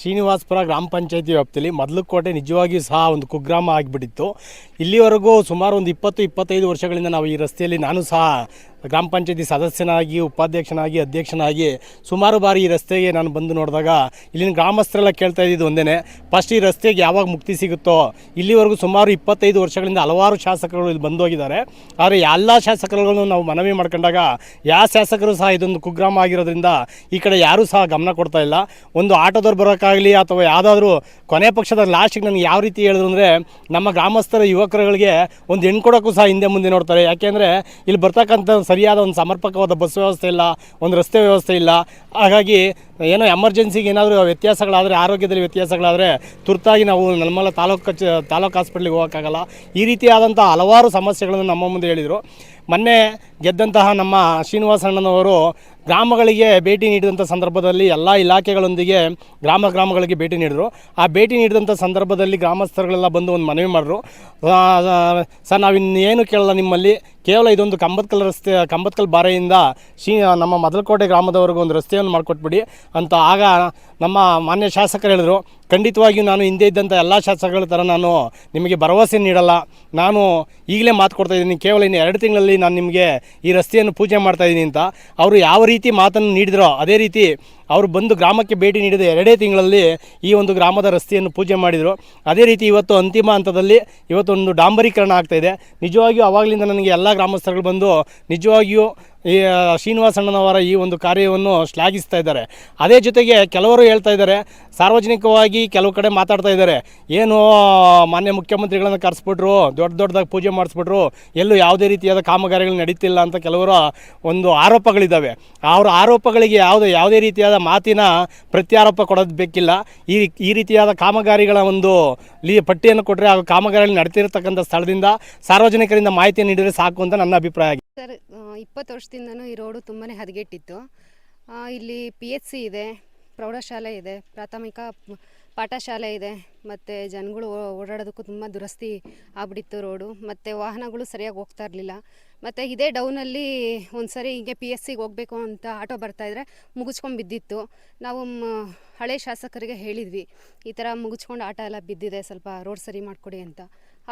ಶ್ರೀನಿವಾಸಪುರ ಗ್ರಾಮ ಪಂಚಾಯತಿ ವ್ಯಾಪ್ತಿಯಲ್ಲಿ ಕೋಟೆ ನಿಜವಾಗಿಯೂ ಸಹ ಒಂದು ಕುಗ್ರಾಮ ಆಗಿಬಿಟ್ಟಿತ್ತು. ಇಲ್ಲಿವರೆಗೂ ಸುಮಾರು ಒಂದು ಇಪ್ಪತ್ತು, ಇಪ್ಪತ್ತೈದು ವರ್ಷಗಳಿಂದ ನಾವು ಈ ರಸ್ತೆಯಲ್ಲಿ ನಾನು ಸಹ ಗ್ರಾಮ ಪಂಚಾಯತಿ ಸದಸ್ಯನಾಗಿ, ಉಪಾಧ್ಯಕ್ಷನಾಗಿ, ಅಧ್ಯಕ್ಷನಾಗಿ ಸುಮಾರು ಬಾರಿ ಈ ರಸ್ತೆಗೆ ನಾನು ಬಂದು ನೋಡಿದಾಗ ಇಲ್ಲಿನ ಗ್ರಾಮಸ್ಥರೆಲ್ಲ ಕೇಳ್ತಾ ಇದ್ದಿದ್ದು ಒಂದೇ ಫಸ್ಟ್ ಈ ರಸ್ತೆಗೆ ಯಾವಾಗ ಮುಕ್ತಿ ಸಿಗುತ್ತೋ, ಇಲ್ಲಿವರೆಗೂ ಸುಮಾರು ಇಪ್ಪತ್ತೈದು ವರ್ಷಗಳಿಂದ ಹಲವಾರು ಶಾಸಕರು ಇಲ್ಲಿ ಬಂದು ಹೋಗಿದ್ದಾರೆ. ಆದರೆ ಎಲ್ಲ ಶಾಸಕರುಗಳನ್ನು ನಾವು ಮನವಿ ಮಾಡ್ಕೊಂಡಾಗ ಯಾವ ಶಾಸಕರು ಸಹ ಇದೊಂದು ಕುಗ್ರಾಮ ಆಗಿರೋದ್ರಿಂದ ಈ ಕಡೆ ಯಾರೂ ಸಹ ಗಮನ ಕೊಡ್ತಾ ಇಲ್ಲ. ಒಂದು ಆಟೋದವ್ರು ಬರೋಕ್ಕಾಗಲಿ ಅಥವಾ ಯಾವುದಾದ್ರೂ ಕೊನೆ ಪಕ್ಷದ ಲಾಸ್ಟಿಗೆ ನನಗೆ ಯಾವ ರೀತಿ ಹೇಳಿದ್ರು ಅಂದರೆ ನಮ್ಮ ಗ್ರಾಮಸ್ಥರ ಯುವಕರುಗಳಿಗೆ ಒಂದು ಹೆಣ್ಣು ಕೊಡೋಕ್ಕೂ ಸಹ ಹಿಂದೆ ಮುಂದೆ ನೋಡ್ತಾರೆ. ಯಾಕೆಂದರೆ ಇಲ್ಲಿ ಬರ್ತಕ್ಕಂಥ ಸರಿಯಾದ ಒಂದು ಸಮರ್ಪಕವಾದ ಬಸ್ ವ್ಯವಸ್ಥೆ ಇಲ್ಲ, ಒಂದು ರಸ್ತೆ ವ್ಯವಸ್ಥೆ ಇಲ್ಲ. ಹಾಗಾಗಿ ಏನೋ ಎಮರ್ಜೆನ್ಸಿಗೆ ಏನಾದರೂ ವ್ಯತ್ಯಾಸಗಳಾದರೆ, ಆರೋಗ್ಯದಲ್ಲಿ ವ್ಯತ್ಯಾಸಗಳಾದರೆ ತುರ್ತಾಗಿ ನಾವು ನಮ್ಮಲ್ಲ ತಾಲೂಕು ಕಚ್, ತಾಲೂಕು ಹಾಸ್ಪಿಟ್ಲಿಗೆ ಹೋಗೋಕ್ಕಾಗಲ್ಲ. ಈ ರೀತಿಯಾದಂಥ ಹಲವಾರು ಸಮಸ್ಯೆಗಳನ್ನು ನಮ್ಮ ಮುಂದೆ ಹೇಳಿದರು. ಮೊನ್ನೆ ಗೆದ್ದಂತಹ ನಮ್ಮ ಶ್ರೀನಿವಾಸ ಅಣ್ಣನವರು ಗ್ರಾಮಗಳಿಗೆ ಭೇಟಿ ನೀಡಿದಂಥ ಸಂದರ್ಭದಲ್ಲಿ ಎಲ್ಲ ಇಲಾಖೆಗಳೊಂದಿಗೆ ಗ್ರಾಮ ಗ್ರಾಮಗಳಿಗೆ ಭೇಟಿ ನೀಡಿದರು. ಆ ಭೇಟಿ ನೀಡಿದಂಥ ಸಂದರ್ಭದಲ್ಲಿ ಗ್ರಾಮಸ್ಥರುಗಳೆಲ್ಲ ಬಂದು ಒಂದು ಮನವಿ ಮಾಡಿದ್ರು. ಸರ್, ನಾವು ಇನ್ನೇನು ಕೇಳಲ್ಲ ನಿಮ್ಮಲ್ಲಿ. ಕೇವಲ ಇದೊಂದು ಕಂಬತ್ಕಲ್ ರಸ್ತೆ ಕಂಬತ್ಕಲ್ ಬಾರೆಯಿಂದ ಶ್ರೀ, ನಮ್ಮ ಮದಲಕೋಟೆ ಗ್ರಾಮದವರೆಗೂ ಒಂದು ರಸ್ತೆಯನ್ನು ಮಾಡಿಕೊಟ್ಬಿಡಿ ಅಂತ ಆಗ ನಮ್ಮ ಮಾನ್ಯ ಶಾಸಕರು ಹೇಳಿದರು. ಖಂಡಿತವಾಗಿಯೂ ನಾನು ಹಿಂದೆ ಇದ್ದಂಥ ಎಲ್ಲ ಶಾಸಕಗಳ ಥರ ನಾನು ನಿಮಗೆ ಭರವಸೆ ನೀಡಲ್ಲ. ನಾನು ಈಗಲೇ ಮಾತು ಕೊಡ್ತಾ ಇದ್ದೀನಿ. ಕೇವಲ ಇನ್ನು ಎರಡು ತಿಂಗಳಲ್ಲಿ ನಾನು ನಿಮಗೆ ಈ ರಸ್ತೆಯನ್ನು ಪೂಜೆ ಮಾಡ್ತಾ ಇದ್ದೀನಿ ಅಂತ. ಅವರು ಯಾವ ರೀತಿ ಮಾತನ್ನು ನೀಡಿದರೋ, ಅದೇ ರೀತಿ ಅವರು ಬಂದು ಗ್ರಾಮಕ್ಕೆ ಭೇಟಿ ನೀಡಿದ ಎರಡೇ ತಿಂಗಳಲ್ಲಿ ಈ ಒಂದು ಗ್ರಾಮದ ರಸ್ತೆಯನ್ನು ಪೂಜೆ ಮಾಡಿದರು. ಅದೇ ರೀತಿ ಇವತ್ತು ಅಂತಿಮ ಹಂತದಲ್ಲಿ ಇವತ್ತೊಂದು ಡಾಂಬರೀಕರಣ ಆಗ್ತಾಯಿದೆ ನಿಜವಾಗಿಯೂ ಆವಾಗಲಿಂದ ನನಗೆ ಎಲ್ಲ ಗ್ರಾಮಸ್ಥರುಗಳು ಬಂದು ನಿಜವಾಗಿಯೂ ಈ ಶ್ರೀನಿವಾಸಣ್ಣನವರ ಈ ಒಂದು ಕಾರ್ಯವನ್ನು ಶ್ಲಾಘಿಸ್ತಾ ಇದ್ದಾರೆ. ಅದೇ ಜೊತೆಗೆ ಕೆಲವರು ಹೇಳ್ತಾ ಇದ್ದಾರೆ, ಸಾರ್ವಜನಿಕವಾಗಿ ಕೆಲವು ಕಡೆ ಮಾತಾಡ್ತಾ ಇದ್ದಾರೆ. ಏನು, ಮಾನ್ಯ ಮುಖ್ಯಮಂತ್ರಿಗಳನ್ನು ಕರೆಸ್ಬಿಟ್ರು, ದೊಡ್ಡ ದೊಡ್ಡದಾಗಿ ಪೂಜೆ ಮಾಡಿಸ್ಬಿಟ್ರು, ಎಲ್ಲೂ ಯಾವುದೇ ರೀತಿಯಾದ ಕಾಮಗಾರಿಗಳು ನಡೀತಿಲ್ಲ ಅಂತ ಕೆಲವರ ಒಂದು ಆರೋಪಗಳಿದ್ದಾವೆ. ಅವರ ಆರೋಪಗಳಿಗೆ ಯಾವುದೇ ಯಾವುದೇ ರೀತಿಯಾದ ಮಾತಿನ ಪ್ರತ್ಯಾರೋಪ ಕೊಡೋದು ಬೇಕಿಲ್ಲ. ಈ ಈ ರೀತಿಯಾದ ಕಾಮಗಾರಿಗಳ ಒಂದು ಲೀ, ಪಟ್ಟಿಯನ್ನು ಕೊಟ್ಟರೆ ಆ ಕಾಮಗಾರಿಗಳು ನಡೆತಿರತಕ್ಕಂಥ ಸ್ಥಳದಿಂದ ಸಾರ್ವಜನಿಕರಿಂದ ಮಾಹಿತಿ ನೀಡಿದರೆ ಸಾಕು ಅಂತ ನನ್ನ ಅಭಿಪ್ರಾಯ ಆಗಿದೆ ಸರ್ ಇಪ್ಪತ್ತು ವರ್ಷದಿಂದನೂ ಈ ರೋಡು ತುಂಬಾ ಹದಗೆಟ್ಟಿತ್ತು. ಇಲ್ಲಿ ಪಿ ಎಚ್ ಸಿ ಇದೆ. ಪ್ರೌಢಶಾಲೆ ಇದೆ, ಪ್ರಾಥಮಿಕ ಪಾಠಶಾಲೆ ಇದೆ, ಮತ್ತು ಜನಗಳು ಓಡಾಡೋದಕ್ಕೂ ತುಂಬ ದುರಸ್ತಿ ಆಗ್ಬಿಟ್ಟಿತ್ತು ರೋಡು, ಮತ್ತು ವಾಹನಗಳು ಸರಿಯಾಗಿ ಹೋಗ್ತಾ ಇರಲಿಲ್ಲ. ಮತ್ತು ಇದೇ ಡೌನಲ್ಲಿ ಒಂದು ಸರಿ ಹೀಗೆ ಪಿ ಎಸ್ ಸಿಗೆ ಹೋಗಬೇಕು ಅಂತ ಆಟೋ ಬರ್ತಾಯಿದ್ರೆ ಮುಗಿಸ್ಕೊಂಡು ಬಿದ್ದಿತ್ತು. ನಾವು ಹಳೆ ಶಾಸಕರಿಗೆ ಹೇಳಿದ್ವಿ, ಈ ಥರ ಮುಗಿಸ್ಕೊಂಡು ಆಟ ಎಲ್ಲ ಬಿದ್ದಿದೆ, ಸ್ವಲ್ಪ ರೋಡ್ ಸರಿ ಮಾಡಿಕೊಡಿ ಅಂತ.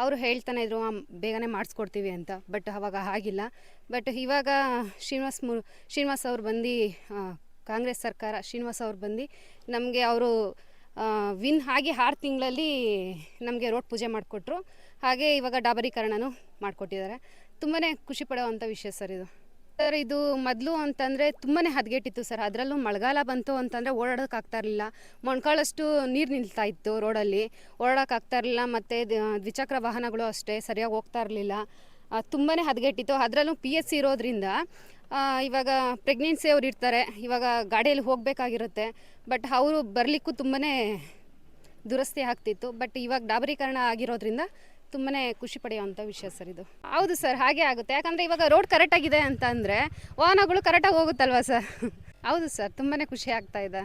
ಅವರು ಹೇಳ್ತಾನೆ ಇದ್ರು ಬೇಗನೆ ಮಾಡಿಸ್ಕೊಡ್ತೀವಿ ಅಂತ. ಬಟ್ ಅವಾಗ ಆಗಿಲ್ಲ ಬಟ್ ಇವಾಗ ಶ್ರೀನಿವಾಸ್ ಮು, ಶ್ರೀನಿವಾಸ್ ಅವ್ರು ಬಂದು ಕಾಂಗ್ರೆಸ್ ಸರ್ಕಾರ ಶ್ರೀನಿವಾಸ ಅವ್ರು ಬಂದು ನಮಗೆ ಅವರು ವಿನ್ ಆಗಿ ಆರು ತಿಂಗಳಲ್ಲಿ ನಮಗೆ ರೋಡ್ ಪೂಜೆ ಮಾಡಿಕೊಟ್ರು. ಹಾಗೆ ಇವಾಗ ಡಾಬರೀಕರಣನೂ ಮಾಡಿಕೊಟ್ಟಿದ್ದಾರೆ. ತುಂಬಾ ಖುಷಿ ಪಡುವಂಥ ವಿಷಯ ಸರ್ ಇದು. ಸರ್, ಇದು ಮೊದಲು ಅಂತಂದರೆ ತುಂಬಾ ಹದಗೆಟ್ಟಿತ್ತು ಸರ್. ಅದರಲ್ಲೂ ಮಳೆಗಾಲ ಬಂತು ಅಂತಂದರೆ ಓಡಾಡೋಕ್ಕಾಗ್ತಾ ಇರಲಿಲ್ಲ. ಮೊಣಕಾಳಷ್ಟು ನೀರು ನಿಲ್ತಾ ಇತ್ತು ರೋಡಲ್ಲಿ. ಓಡಾಡೋಕ್ಕಾಗ್ತಾ ಇರಲಿಲ್ಲ. ಮತ್ತು ದ್ವಿಚಕ್ರ ವಾಹನಗಳು ಅಷ್ಟೇ ಸರಿಯಾಗಿ ಹೋಗ್ತಾ ಇರಲಿಲ್ಲ. ತುಂಬಾ ಹದಗೆಟ್ಟಿತ್ತು. ಅದರಲ್ಲೂ ಪಿ ಎಸ್ ಸಿ ಇರೋದ್ರಿಂದ ಇವಾಗ ಪ್ರೆಗ್ನೆನ್ಸಿ ಅವ್ರು ಇರ್ತಾರೆ ಇವಾಗ ಗಾಡಿಯಲ್ಲಿ ಹೋಗಬೇಕಾಗಿರುತ್ತೆ. ಬಟ್ ಅವರು ಬರಲಿಕ್ಕೂ ತುಂಬಾ ದುರಸ್ತಿ ಆಗ್ತಿತ್ತು. ಬಟ್ ಇವಾಗ ಡಾಬರೀಕರಣ ಆಗಿರೋದ್ರಿಂದ ತುಂಬಾ ಖುಷಿ ಪಡೆಯುವಂಥ ವಿಷಯ ಸರ್ ಇದು. ಹೌದು ಸರ್, ಹಾಗೆ ಆಗುತ್ತೆ. ಯಾಕಂದರೆ ಇವಾಗ ರೋಡ್ ಕರೆಕ್ಟಾಗಿದೆ ಅಂತ ಅಂದರೆ ವಾಹನಗಳು ಕರೆಕ್ಟಾಗಿ ಹೋಗುತ್ತಲ್ವಾ ಸರ್? ಹೌದು ಸರ್ ತುಂಬಾ ಖುಷಿ ಆಗ್ತಾ ಇದೆ.